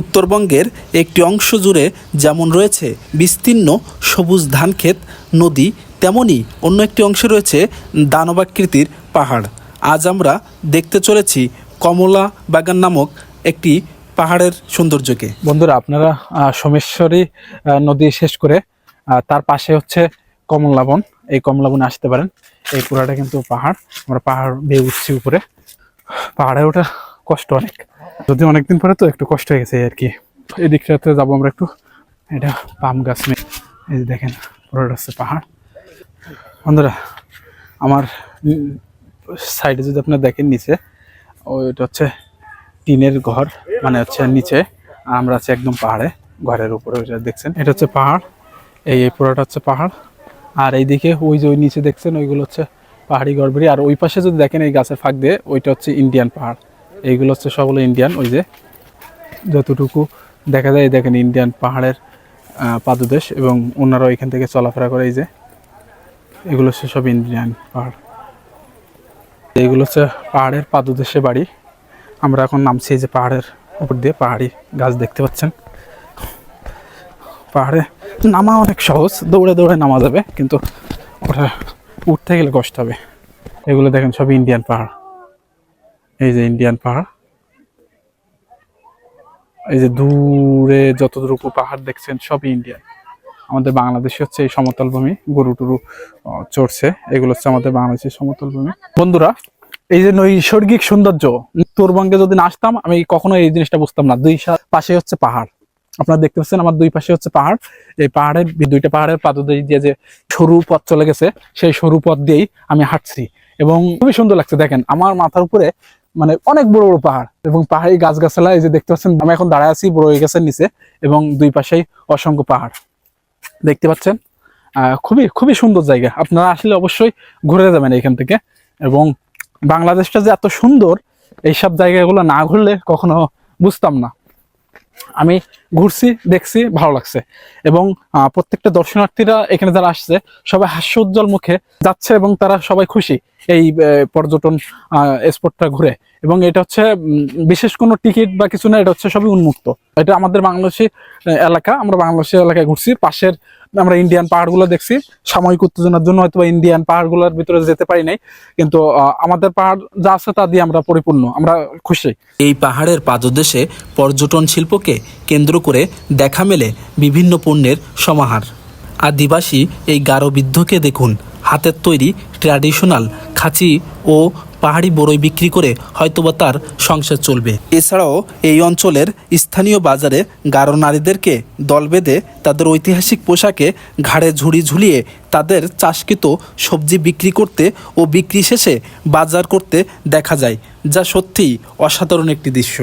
উত্তরবঙ্গের একটি অংশ জুড়ে যেমন রয়েছে বিস্তীর্ণ সবুজ ধানক্ষেত, নদী, তেমনি অন্য একটি অংশে রয়েছে দানবাকৃতির পাহাড়। আজ আমরা দেখতে চলেছি কমলা বাগান নামক একটি পাহাড়ের সৌন্দর্যকে। বন্ধুরা, আপনারা সোমেশ্বরী নদী শেষ করে তার পাশে হচ্ছে কমলাবন এই কমলাবনে আসতে পারেন। এই পুরাটা কিন্তু পাহাড়। আমরা পাহাড় বেয়ে উঠছি উপরে। পাহাড়ে ওঠা কষ্ট অনেক। যদি অনেকদিন পরে তো একটু কষ্ট হয়ে গেছে আর কি। এই দিকটাতে যাব আমরা একটু। এটা পাম গাছ নেই এই যে দেখেন, পুরোটা হচ্ছে পাহাড়। বন্ধুরা, আমার সাইডে যদি আপনারা দেখেন নিচে, ওইটা হচ্ছে টিনের ঘর মানে হচ্ছে নিচে। আর আমরা আছি একদম পাহাড়ে, ঘরের উপরে, ওইটা দেখছেন? এটা হচ্ছে পাহাড়। এই এই পুরোটা হচ্ছে পাহাড়। আর এইদিকে ওই যে ওই নিচে দেখছেন, ওইগুলো হচ্ছে পাহাড়ি গড়বড়ি। আর ওই পাশে যদি দেখেন এই গাছের ফাঁক দিয়ে, ওইটা হচ্ছে ইন্ডিয়ান পাহাড়। এইগুলো হচ্ছে সবগুলো ইন্ডিয়ান ওই যে যতটুকু দেখা যায় দেখেন ইন্ডিয়ান পাহাড়ের পাদদেশ এবং ওনারা ওইখান থেকে চলাফেরা করে, এই যে এগুলো হচ্ছে সব ইন্ডিয়ান পাহাড়। এইগুলো হচ্ছে পাহাড়ের পাদদেশে বাড়ি। আমরা এখন নামছি এই যে পাহাড়ের উপর দিয়ে, পাহাড়ি গাছ দেখতে পাচ্ছেন। পাহাড়ে নামা অনেক সহজ, দৌড়ে দৌড়ে নামা যাবে, কিন্তু ওটা উঠতে গেলে কষ্ট হবে। এগুলো দেখেন সব ইন্ডিয়ান পাহাড়। এই যে ইন্ডিয়ান পাহাড়। এই যে দূরে যতটুকু পাহাড় দেখছেন, সবই ইন্ডিয়ান আমাদের বাংলাদেশে হচ্ছে এই সমতল ভূমি, গরু টুরু চড়ছে। এগুলো হচ্ছে আমাদের বাংলাদেশের সমতল ভূমি। বন্ধুরা, এই যে নৈসর্গিক সৌন্দর্য, উত্তরবঙ্গে যদি না আসতাম, আমি কখনো এই জিনিসটা বুঝতাম না। দুই পাশে হচ্ছে পাহাড়। আপনারা দেখতে পাচ্ছেন আমার দুই পাশে হচ্ছে পাহাড়। এই পাহাড়ের দুইটা পাহাড়ের পাদদেশ দিয়ে যে সরু পথ চলে গেছে, সেই সরু পথ দিয়েই আমি হাঁটছি। এবং খুবই সুন্দর লাগছে। দেখেন, আমার মাথার উপরে মানে অনেক বড় বড় পাহাড় এবং পাহাড়ি গাছগাছালা, এই যে দেখতে পাচ্ছেন, আমি এখন দাঁড়ায় আছি বড় হয়ে গেছে নিচে এবং দুই পাশেই অসংখ্য পাহাড়। দেখতে পাচ্ছেন? খুবই খুবই সুন্দর জায়গা। আপনারা আসলে অবশ্যই ঘুরে যাবেন এখান থেকে এবং বাংলাদেশটা যে এত সুন্দর, এইসব জায়গাগুলো না ঘুরলে কখনো বুঝতাম না। আমি ঘুরছি, দেখছি, ভালো লাগছে। এবং প্রত্যেকটা দর্শনার্থীরা এখানে যারা আসছে, সবাই হাস্য উজ্জ্বল মুখে যাচ্ছে এবং তারা সবাই খুশি এই পর্যটন স্পটটা ঘুরে। এবং এটা হচ্ছে বিশেষ কোনো টিকিট বা কিছু না, এটা হচ্ছে সবই উন্মুক্ত। এটা আমাদের বাংলাদেশি এলাকা, আমরা বাংলাদেশি এলাকায় ঘুরছি। পাশের আমরা ইন্ডিয়ান পাহাড়গুলো দেখছি। সাময়িক উত্তেজনার জন্য হয়তো ইন্ডিয়ান পাহাড়গুলোর ভিতরে যেতে পারি নাই। কিন্তু আমাদের পাহাড় যা আছে তা দিয়ে আমরা পরিপূর্ণ, আমরা খুশি। এই পাহাড়ের পাদদেশে পর্যটন শিল্পকে কেন্দ্র করে দেখা মেলে বিভিন্ন পণ্যের সমাহার। আদিবাসী এই গারোবিদ্ধকে দেখুন, হাতের তৈরি ট্র্যাডিশনাল খাঁচি ও পাহাড়ি বড়ই বিক্রি করে হয়তোবা তার সংসার চলবে। এছাড়াও এই অঞ্চলের স্থানীয় বাজারে গারো নারীদেরকে দল বেঁধে তাদের ঐতিহাসিক পোশাকে ঘাড়ে ঝুড়ি ঝুলিয়ে তাদের চাষকৃত সবজি বিক্রি করতে ও বিক্রি শেষে বাজার করতে দেখা যায়, যা সত্যিই অসাধারণ একটি দৃশ্য।